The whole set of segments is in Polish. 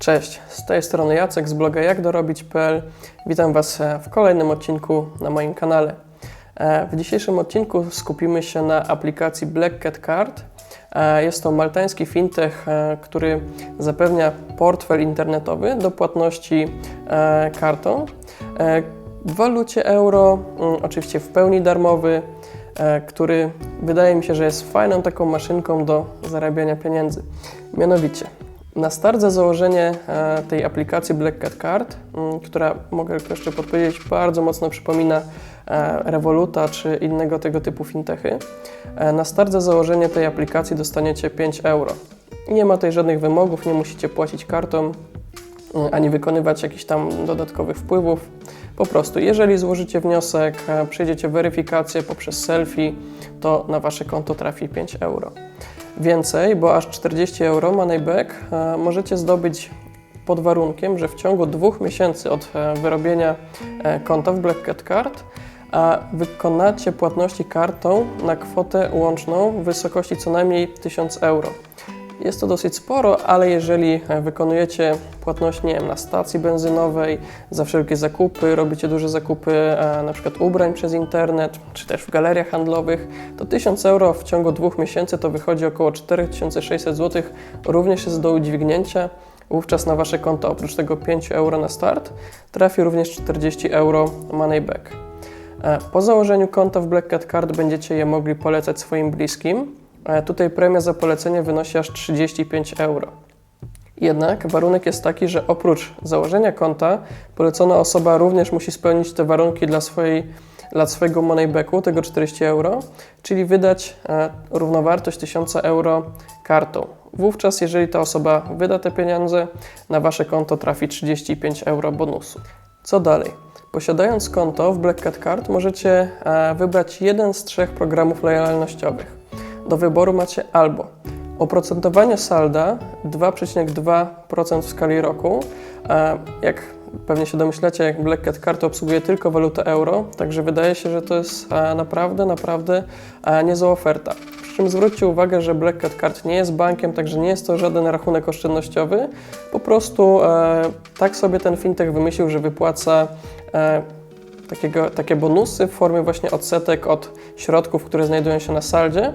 Cześć, z tej strony Jacek z bloga jakdorobić.pl. Witam Was e, w kolejnym odcinku na moim kanale. E, W dzisiejszym odcinku skupimy się na aplikacji Black Cat Card. E, Jest to maltański fintech, który zapewnia portfel internetowy do płatności kartą w walucie euro, mm, oczywiście w pełni darmowy, który wydaje mi się, że jest fajną taką maszynką do zarabiania pieniędzy. Mianowicie, na start za założenie e, tej aplikacji Black Cat Card, m, która mogę jeszcze podpowiedzieć, bardzo mocno przypomina e, Revoluta czy innego tego typu fintechy. E, na start za założenie tej aplikacji dostaniecie 5 euro. Nie ma tutaj żadnych wymogów, nie musicie płacić kartą ani wykonywać jakichś tam dodatkowych wpływów. Po prostu, jeżeli złożycie wniosek, e, przejdziecie weryfikację poprzez selfie, to na wasze konto trafi 5 euro. Więcej, bo aż 40 euro moneyback e, możecie zdobyć pod warunkiem, że w ciągu dwóch miesięcy od e, wyrobienia konta w Black Cat Card a wykonacie płatności kartą na kwotę łączną w wysokości co najmniej 1000 euro. Jest to dosyć sporo, ale jeżeli e, wykonujecie płatność nie wiem, na stacji benzynowej, za wszelkie zakupy, robicie duże zakupy e, na przykład ubrań przez internet, czy też w galeriach handlowych, to 1000 euro w ciągu dwóch miesięcy to wychodzi około 4600 zł, również jest do udźwignięcia. Wówczas na Wasze konto oprócz tego 5 euro na start trafi również 40 euro money back. E, Po założeniu konta w Black Cat Card będziecie je mogli polecać swoim bliskim. Tutaj premia za polecenie wynosi aż 35 euro. Jednak warunek jest taki, że oprócz założenia konta, polecona osoba również musi spełnić te warunki dla, swojej, dla swojego moneybacku, tego 40 euro, czyli wydać e, równowartość 1000 euro kartą. Wówczas, jeżeli ta osoba wyda te pieniądze, na Wasze konto trafi 35 euro bonusu. Co dalej? Posiadając konto w Black Cat Card możecie e, wybrać jeden z trzech programów lojalnościowych. Do wyboru macie albo oprocentowanie salda 2,2% w skali roku. Jak pewnie się domyślacie, Black Cat Card obsługuje tylko walutę euro, także wydaje się, że to jest e, naprawdę, naprawdę e, niezła oferta. Przy czym zwróćcie uwagę, że Black Cat Card nie jest bankiem, także nie jest to żaden rachunek oszczędnościowy. Po prostu e, tak sobie ten fintech wymyślił, że wypłaca takiego, takie bonusy w formie właśnie odsetek od środków, które znajdują się na saldzie.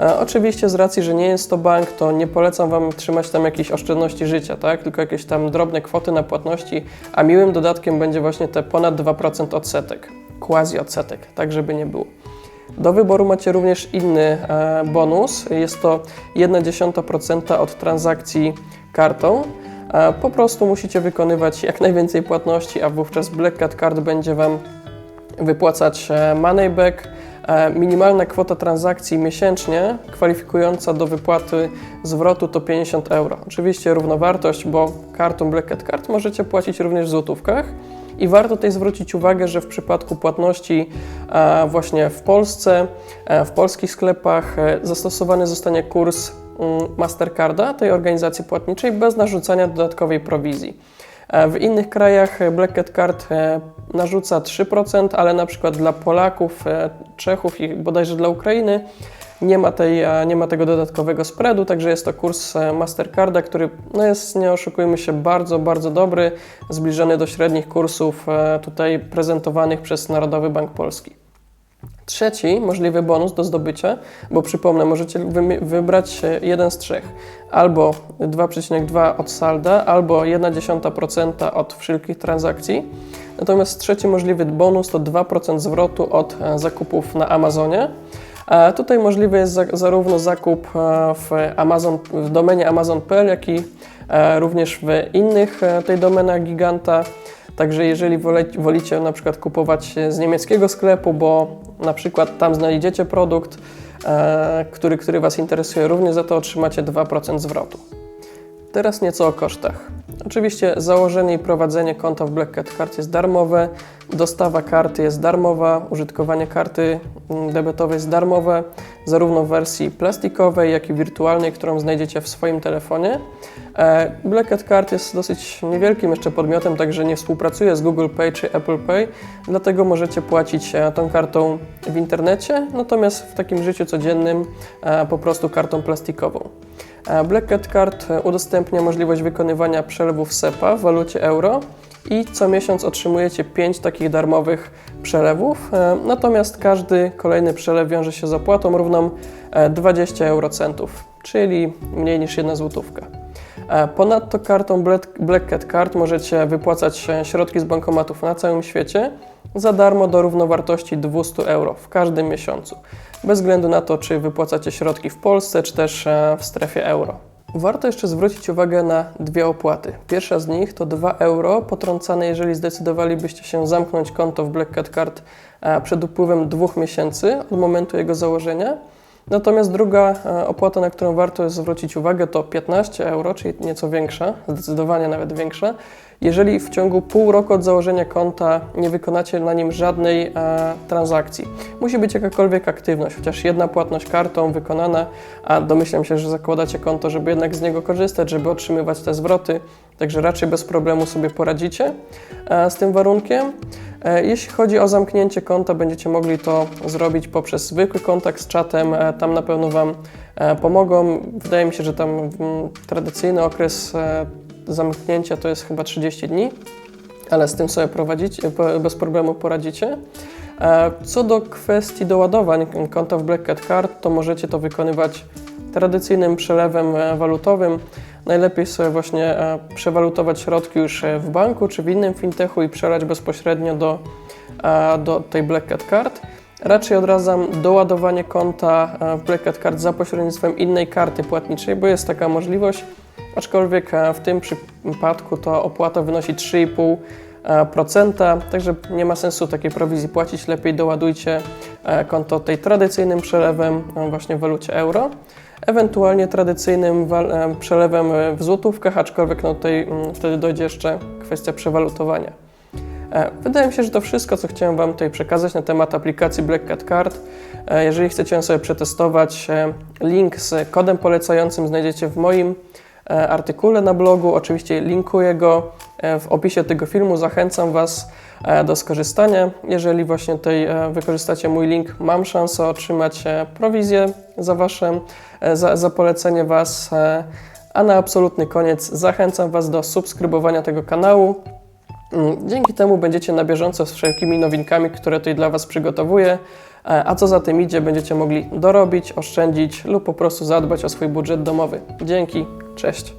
E, oczywiście z racji, że nie jest to bank, to nie polecam Wam trzymać tam jakiejś oszczędności życia, tak? tylko jakieś tam drobne kwoty na płatności, a miłym dodatkiem będzie właśnie te ponad 2% odsetek, quasi odsetek, tak żeby nie było. Do wyboru macie również inny e, bonus, jest to 0,1% od transakcji kartą. Po prostu musicie wykonywać jak najwięcej płatności, a wówczas Black Cat Card będzie Wam wypłacać e, moneyback. E, Minimalna kwota transakcji miesięcznie kwalifikująca do wypłaty zwrotu to 50 euro. Oczywiście równowartość, bo kartą Black Cat Card możecie płacić również w złotówkach. I warto tutaj zwrócić uwagę, że w przypadku płatności e, właśnie w Polsce, w polskich sklepach zastosowany zostanie kurs Mastercarda, tej organizacji płatniczej, bez narzucania dodatkowej prowizji. E, W innych krajach Black Cat Card e, narzuca 3%, ale na przykład dla Polaków, e, Czechów i bodajże dla Ukrainy nie ma, tej, nie ma tego dodatkowego spreadu, także jest to kurs Mastercarda, który no jest, nie oszukujmy się, bardzo, bardzo dobry, zbliżony do średnich kursów tutaj prezentowanych przez Narodowy Bank Polski. Trzeci możliwy bonus do zdobycia, bo przypomnę, możecie wybrać jeden z trzech. Albo 2,2 od salda, albo 0,1% od wszelkich transakcji. Natomiast trzeci możliwy bonus to 2% zwrotu od e, zakupów na Amazonie. E, Tutaj możliwy jest za, zarówno zakup e, w, Amazon, w domenie amazon.pl, jak i również w innych tej domenach giganta. Także jeżeli wolicie na przykład kupować z niemieckiego sklepu, bo na przykład tam znajdziecie produkt, e, który, który Was interesuje, również za to otrzymacie 2% zwrotu. Teraz nieco o kosztach. Oczywiście założenie i prowadzenie konta w Black Cat Card jest darmowe, dostawa karty jest darmowa, użytkowanie karty mm, debetowej jest darmowe, zarówno w wersji plastikowej, jak i wirtualnej, którą znajdziecie w swoim telefonie. E, Black Cat Card jest dosyć niewielkim jeszcze podmiotem, także nie współpracuje z Google Pay czy Apple Pay, dlatego możecie płacić e, tą kartą w internecie, natomiast w takim życiu codziennym e, po prostu kartą plastikową. E, Black Cat Card e, udostępnia możliwość wykonywania przelewów SEPA w walucie euro i co miesiąc otrzymujecie 5 takich darmowych przelewów, e, natomiast każdy kolejny przelew wiąże się z opłatą równą e, 20 eurocentów, czyli mniej niż jedna złotówka. E, Ponadto kartą Black Cat Card możecie wypłacać środki z bankomatów na całym świecie za darmo do równowartości 200 euro w każdym miesiącu, bez względu na to, czy wypłacacie środki w Polsce, czy też e, w strefie euro. Warto jeszcze zwrócić uwagę na dwie opłaty. Pierwsza z nich to 2 euro potrącane, jeżeli zdecydowalibyście się zamknąć konto w Black Cat Card e, przed upływem dwóch miesięcy od momentu jego założenia. Natomiast druga e, opłata, na którą warto zwrócić uwagę, to 15 euro, czyli nieco większa, zdecydowanie nawet większa, jeżeli w ciągu pół roku od założenia konta nie wykonacie na nim żadnej e, transakcji. Musi być jakakolwiek aktywność, chociaż jedna płatność kartą wykonana, a domyślam się, że zakładacie konto, żeby jednak z niego korzystać, żeby otrzymywać te zwroty, także raczej bez problemu sobie poradzicie e, z tym warunkiem. E, Jeśli chodzi o zamknięcie konta, będziecie mogli to zrobić poprzez zwykły kontakt z czatem. E, Tam na pewno Wam e, pomogą. Wydaje mi się, że tam mm, tradycyjny okres zamknięcia to jest chyba 30 dni, ale z tym sobie prowadzicie, bez problemu poradzicie. Co do kwestii doładowań konta w Black Cat Card, to możecie to wykonywać tradycyjnym przelewem walutowym. Najlepiej sobie właśnie e, przewalutować środki już e, w banku czy w innym fintechu i przelać bezpośrednio do, e, do tej Black Cat Card. Raczej odradzam doładowanie konta w Black Cat Card za pośrednictwem innej karty płatniczej, bo jest taka możliwość, aczkolwiek w tym przypadku to opłata wynosi 3,5%, e, procenta, także nie ma sensu takiej prowizji płacić, lepiej doładujcie konto tej tradycyjnym przelewem właśnie w walucie euro, ewentualnie tradycyjnym e, przelewem e, w złotówkach, aczkolwiek no tutaj mm, wtedy dojdzie jeszcze kwestia przewalutowania. E, Wydaje mi się, że to wszystko, co chciałem Wam tutaj przekazać na temat aplikacji Black Cat Card. Jeżeli chcecie ją sobie przetestować, link z kodem polecającym znajdziecie w moim artykule na blogu. Oczywiście linkuję go e, w opisie tego filmu. Zachęcam Was e, do skorzystania. Jeżeli właśnie tutaj e, wykorzystacie mój link, mam szansę otrzymać e, prowizję za Wasze, e, za, za polecenie Was. e, A na absolutny koniec zachęcam Was do subskrybowania tego kanału. Mm, Dzięki temu będziecie na bieżąco z wszelkimi nowinkami, które tutaj dla Was przygotowuję. E, A co za tym idzie, będziecie mogli dorobić, oszczędzić lub po prostu zadbać o swój budżet domowy. Dzięki, cześć.